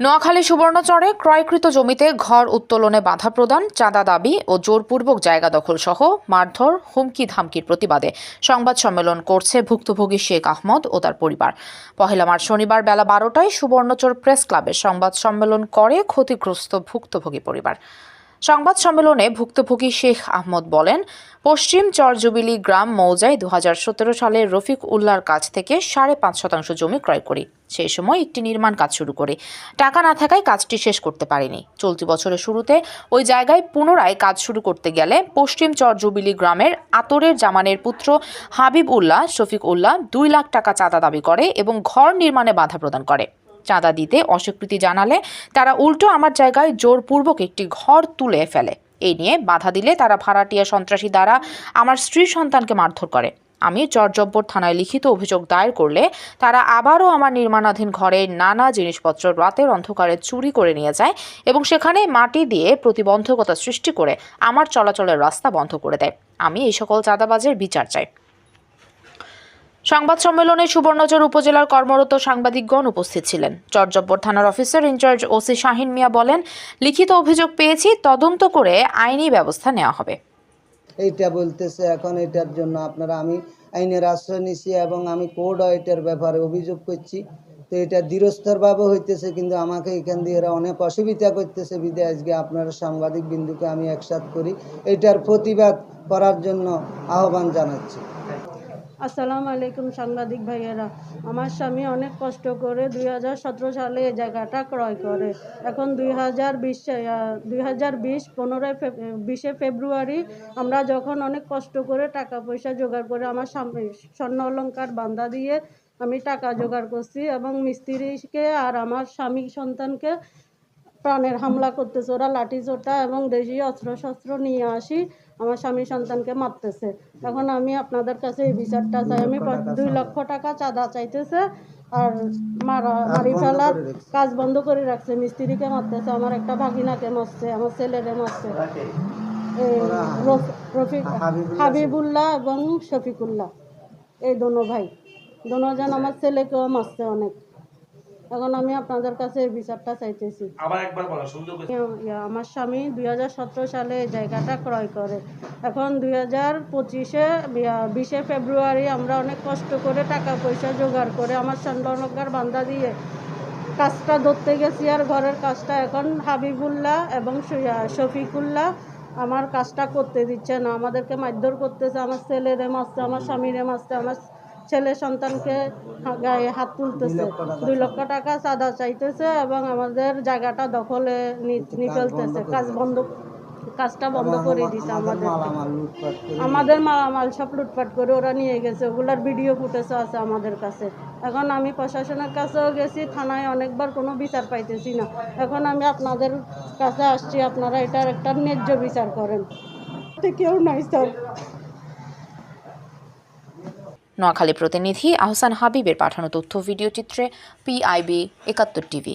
নোয়াখালী সুবর্ণচরে ক্রয়কৃত জমিতে ঘর উত্তোলনে বাধা প্রদান, চাঁদা দাবি ও জোরপূর্বক জায়গা দখল সহ মারধর হুমকি ধামকির প্রতিবাদে সংবাদ সম্মেলন করছে ভুক্তভোগী শেখ আহমদ ও তার পরিবার। পহেলা মার্চ শনিবার বেলা বারোটায় সুবর্ণচর প্রেস ক্লাবে সংবাদ সম্মেলন করে ক্ষতিগ্রস্ত ভুক্তভোগী পরিবার। সংবাদ সম্মেলনে ভুক্তভোগী শেখ আহমদ বলেন, পশ্চিম চরজুবিলি গ্রাম মৌজায় দু হাজার সতেরো সালে রফিক উল্লার কাছ থেকে সাড়ে পাঁচ শতাংশ জমি ক্রয় করি। সেই সময় একটি নির্মাণ কাজ শুরু করি। টাকা না থাকায় কাজটি শেষ করতে পারিনি। চলতি বছরের শুরুতে ওই জায়গায় পুনরায় কাজ শুরু করতে গেলে পশ্চিম চরজুবিলি গ্রামের আতরের জামানের পুত্র হাবিব উল্লাহ, শফিক উল্লাহ দুই লাখ টাকা চাঁদা দাবি করে এবং ঘর নির্মাণে বাধা প্রদান করে। চাঁদা দিতে অস্বীকৃতি জানালে তারা উল্টো আমার জায়গায় জোরপূর্বক একটি ঘর তুলে ফেলে। এই নিয়ে বাধা দিলে তারা ভাড়াটিয়া সন্ত্রাসী দ্বারা আমার স্ত্রী সন্তানকে মারধর করে। আমি চরজব্বর থানায় লিখিত অভিযোগ দায়ের করলে তারা আবারও আমার নির্মাণাধীন ঘরের নানা জিনিসপত্র রাতের অন্ধকারে চুরি করে নিয়ে যায় এবং সেখানে মাটি দিয়ে প্রতিবন্ধকতা সৃষ্টি করে আমার চলাচলের রাস্তা বন্ধ করে দেয়। আমি এই সকল চাঁদাবাজের বিচার চাই। সংবাদ সম্মেলনে সুবর্ণচর উপজেলার কর্মরত সাংবাদিকগণ উপস্থিত ছিলেন। চরজব্বর থানার officer in charge OC Shahin Miah বলেন, লিখিত অভিযোগ পেয়েছি, তদন্ত করে আইনি ব্যবস্থা নেওয়া হবে। এইটা বলতেছে এখন এটার জন্য আপনারা আমি আইনের আশ্রয় নিছি এবং আমি কোড এটার ব্যাপারে অভিযোগ করছি। তো এটা দৃঢ়স্তরভাবে হইতেছে, কিন্তু আমাকে এখান দিয়ে এরা অনেক অসুবিধা করতেছে। বিদায় আজকে আপনার সাংবাদিক বিন্দুকে আমি একসাথ করি। এটার প্রতিবাদ করার জন্য আহ্বান জানাচ্ছি। আসসালামু আলাইকুম সাংবাদিক ভাইয়েরা। আমার স্বামী অনেক কষ্ট করে দুই হাজার সতেরো সালে এই জায়গাটা ক্রয় করে। এখন দুই হাজার বিশ দুই হাজার বিশ পনেরোই বিশে ফেব্রুয়ারি আমরা যখন অনেক কষ্ট করে টাকা পয়সা জোগাড় করে আমার স্বামী স্বর্ণ অলঙ্কার বান্ধা দিয়ে আমি টাকা জোগাড় করছি এবং মিস্ত্রিকে আর আমার স্বামী সন্তানকে প্রাণের হামলা করতেছে। ওরা লাঠি চোটা এবং দেশীয় অস্ত্র শস্ত্র নিয়ে আসি। আমার স্বামী সন্তানকে মারতেছে। এখন আমি আপনাদের কাছে এই বিচারটা চাই। আমি দুই লক্ষ টাকা চাঁদা চাইতেছে আর মারা মারি ফেলার কাজ বন্ধ করে রাখছে। মিস্ত্রিকে মারতেছে আমার একটা ভাগিনাকে মারছে আমার ছেলেরে মারছে। রফিক হাবিবুল্লাহ এবং শফিকুল্লাহ। এই দোনো ভাই। দোনোজন আমার ছেলেকেও মারছে অনেক। এখন আমি আপনাদের কাছে বিচারটা চাইতেছি। আবার একবার বলো সুন্দর আমার স্বামী দুই হাজার সতেরো সালে জায়গাটা ক্রয় করে। এখন দুই হাজার পঁচিশে বিশে ফেব্রুয়ারি আমরা অনেক কষ্ট করে টাকা পয়সা জোগাড় করে আমার চন্দ্রনগর বান্ধা দিয়ে কাজটা ধরতে গেছি আর ঘরের কাজটা এখন হাবিবুল্লাহ এবং শফিকুল্লাহ আমার কাজটা করতে দিচ্ছে না। আমাদেরকে মারধর করতেছে আমার ছেলেরে মারছে আমার স্বামীরে মারছে আমার ছেলে সন্তানকে গায়ে হাত তুলতেছে। দুই লক্ষ টাকা চাঁদা চাইতেছে এবং আমাদের জায়গাটা দখলে ফেলতেছে কাজ বন্ধ কাজটা বন্ধ করে দিছে আমাদের আমাদের মালামাল সব লুটপাট করে ওরা নিয়ে গেছে। ওগুলার ভিডিও ফুটেজ আছে আমাদের কাছে। এখন আমি প্রশাসনের কাছেও গেছি থানায় অনেকবার কোনো বিচার পাইতেছি না। এখন আমি আপনাদের কাছে আসছি আপনারা এটার একটা ন্যায্য বিচার করেন। কেউ নাই স্যার। নোয়াখালী প্রতিনিধি আহসান হাবিবের পাঠানো তথ্য ভিডিও চিত্রে পিআইবি একাত্তর টিভি।